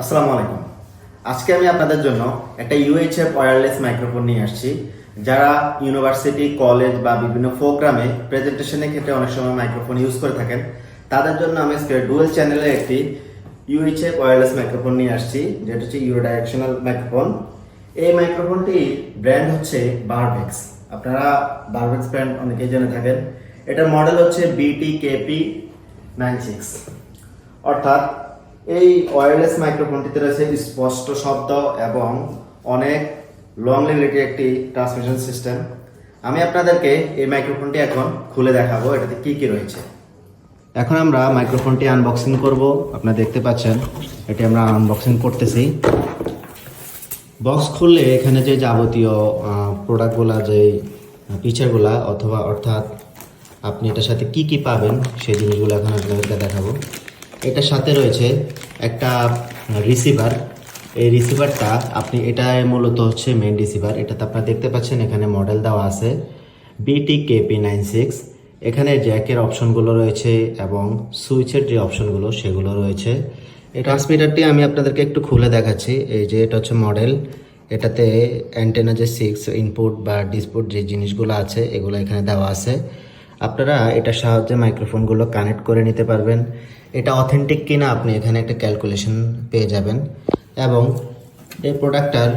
আসসালামু আলাইকুম। আজকে আমি আপনাদের জন্য একটা ইউএইচএফ ওয়্যারলেস মাইক্রোফোন নিয়ে আসছি, যারা ইউনিভার্সিটি কলেজ বা বিভিন্ন প্রোগ্রামে প্রেজেন্টেশনের ক্ষেত্রে অনেক সময় মাইক্রোফোন ইউজ করে থাকেন, তাদের জন্য আমি আজকে ডুয়েল চ্যানেলের একটি ইউএইচএফ ওয়্যারলেস মাইক্রোফোন নিয়ে আসছি, যেটা হচ্ছে ইউরো ডাইরেকশনাল মাইক্রোফোন এই মাইক্রোফোনটি ব্র্যান্ড হচ্ছে বারভেক্স আপনারা বারভেক্স ব্র্যান্ড অনেকেই জেনে থাকেন। এটার মডেল হচ্ছে বিটি কেপি নাইন সিক্স অর্থাৎ এই ওয়্যারলেস মাইক্রোফোনটিতে রয়েছে স্পষ্ট শব্দ এবং অনেক লং রিলেটেড একটি ট্রান্সমিশন সিস্টেম আমি আপনাদেরকে এই মাইক্রোফোনটি এখন খুলে দেখাবো, এটাতে কি কি রয়েছে। এখন আমরা মাইক্রোফোনটি আনবক্সিং করব। আপনারা দেখতে পাচ্ছেন, এটি আমরা আনবক্সিং করতেছি। বক্স খুললে এখানে যে যাবতীয় প্রোডাক্টগুলা যে ফিচারগুলা অথবা অর্থাৎ আপনি এটার সাথে কি কি পাবেন, সেই জিনিসগুলো এখন আপনাদেরকে দেখাবো। এটার সাথে রয়েছে একটা রিসিভার এই রিসিভারটা আপনি এটা মূলত হচ্ছে মেন রিসিভার এটাতে আপনারা দেখতে পাচ্ছেন এখানে মডেল দেওয়া আছে বিটি কেপি নাইন সিক্স এখানে জ্যাকের অপশনগুলো রয়েছে এবং সুইচের যে অপশনগুলো সেগুলো রয়েছে। এই ট্রান্সমিটারটি আমি আপনাদেরকে একটু খুলে দেখাচ্ছি। এই যে এটা হচ্ছে মডেল এটাতে অ্যান্টেনা যে সিক্স ইনপুট বা ডিসপুট যে জিনিসগুলো আছে, এগুলো এখানে দেওয়া আছে। আপনারা এটার সাহায্যে মাইক্রোফোনগুলো কানেক্ট করে নিতে পারবেন। এটা অথেন্টিক কিনা আপনি এখানে একটা ক্যালকুলেশন পেয়ে যাবেন। এবং এই প্রোডাক্টটার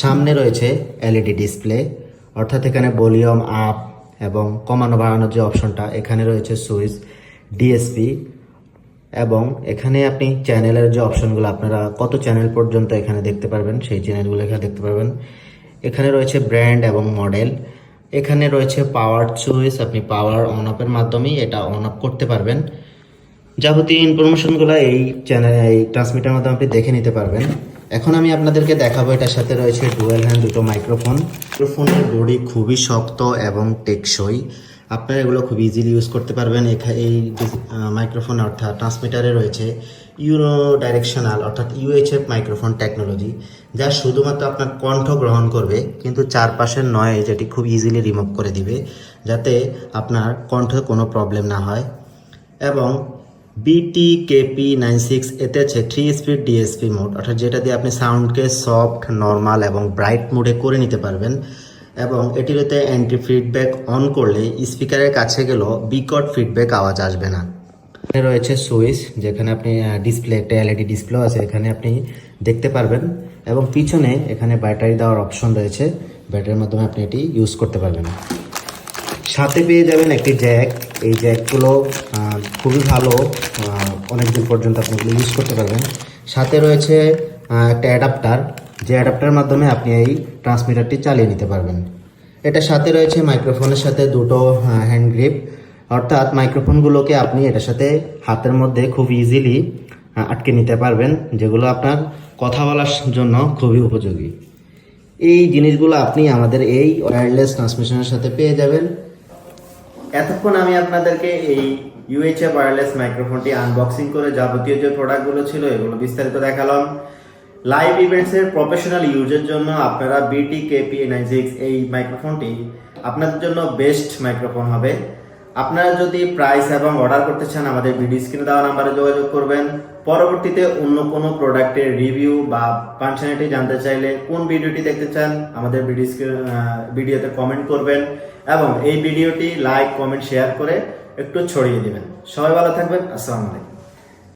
সামনে রয়েছে এলইডি ডিসপ্লে অর্থাৎ এখানে ভলিউম আপ এবং কমানো বাড়ানোর যে অপশনটা এখানে রয়েছে সুইচ ডিএসপি এবং এখানে আপনি চ্যানেলের যে অপশনগুলো আপনারা কত চ্যানেল পর্যন্ত এখানে দেখতে পারবেন, সেই চ্যানেলগুলো এখানে দেখতে পারবেন। এখানে রয়েছে ব্র্যান্ড এবং মডেল এখানে রয়েছে পাওয়ার সুইচ আপনি পাওয়ার অন অফের মাধ্যমেই এটা অন অফ করতে পারবেন। যাবতীয় ইনফরমেশনগুলো এই চ্যানেল এই ট্রান্সমিটার মাধ্যমে আপনি দেখে নিতে পারবেন। এখন আমি আপনাদেরকে দেখাবো, এটার সাথে রয়েছে ডুয়েল হ্যান্ড দুটো মাইক্রোফোন মাইক্রোফোনের বডি খুবই শক্ত এবং টেকসই। আপনারা এগুলো খুব ইজিলি ইউজ করতে পারবেন। এই মাইক্রোফোন অর্থাৎ ট্রান্সমিটারে রয়েছে। ইউরো ডাইরেকশনাল অর্থাৎ ইউএইচএফ মাইক্রোফোন টেকনোলজি, যা শুধুমাত্র আপনার কণ্ঠ গ্রহণ করবে, কিন্তু চারপাশের নয়, যেটি খুব ইজিলি রিমুভ করে দিবে, যাতে আপনার কণ্ঠে কোনো প্রবলেম না হয়। এবং বিটি কেপি নাইন সিক্স এতে আছে থ্রি স্পিড ডিএসপি মোড অর্থাৎ যেটা দিয়ে আপনি সাউন্ডকে সফট নর্মাল এবং ব্রাইট মোডে করে নিতে পারবেন। এবং এটিতে অ্যান্টি ফিডব্যাক অন করলে স্পিকারের কাছে গেলেও বিকট ফিডব্যাক আওয়াজ আসবে না। রয়েছে সুইচ, যেখানে আপনি ডিসপ্লে একটা এলইডি ডিসপ্লে আছে, এখানে আপনি দেখতে পারবেন। এবং পিছনে এখানে ব্যাটারি দেওয়ার অপশন রয়েছে ব্যাটারির মাধ্যমে আপনি এটি ইউজ করতে পারবেন। সাথে পেয়ে যাবেন একটি জ্যাক এই জ্যাকগুলো খুবই ভালো অনেক দিন পর্যন্ত আপনি এগুলো ইউজ করতে পারবেন। সাথে রয়েছে একটা অ্যাডাপ্টার যে অ্যাডাপ্টারের মাধ্যমে আপনি এই ট্রান্সমিটারটি চালিয়ে নিতে পারবেন। এটার সাথে রয়েছে মাইক্রোফোনের সাথে দুটো হ্যান্ড গ্রিপ অর্থাৎ মাইক্রোফোনগুলোকে আপনি এটার সাথে হাতের মধ্যে খুব ইজিলি আটকে নিতে পারবেন, যেগুলো আপনার কথা বলার জন্য খুবই উপযোগী। এই জিনিসগুলো আপনি আমাদের এই ওয়্যারলেস ট্রান্সমিশনের সাথে পেয়ে যাবেন। এতক্ষণ আমি আপনাদেরকে এই ইউএইচএফ ওয়্যারলেস মাইক্রোফোনটি আনবক্সিং করে যাবতীয় যে প্রোডাক্টগুলো ছিল, এগুলো বিস্তারিত দেখালাম। লাইভ ইভেন্টসের প্রফেশনাল ইউজের জন্য আপনারা বিটি কেপি নাইন এই মাইক্রোফোনটি আপনাদের জন্য বেস্ট মাইক্রোফোন হবে। আপনারা যদি প্রাইস এবং অর্ডার করতে চান, আমাদের ভিডিও স্ক্রিনে দেওয়া নাম্বারে যোগাযোগ করবেন। পরবর্তীতে অন্য কোনো প্রোডাক্টের রিভিউ বা ফাংশনালিটি জানতে চাইলে কোন ভিডিওটি দেখতে চান, আমাদের ভিডিও ভিডিওতে কমেন্ট করবেন এবং এই ভিডিওটি লাইক কমেন্ট শেয়ার করে একটু ছড়িয়ে দেবেন। সবাই ভালো থাকবেন। আসসালামু আলাইকুম।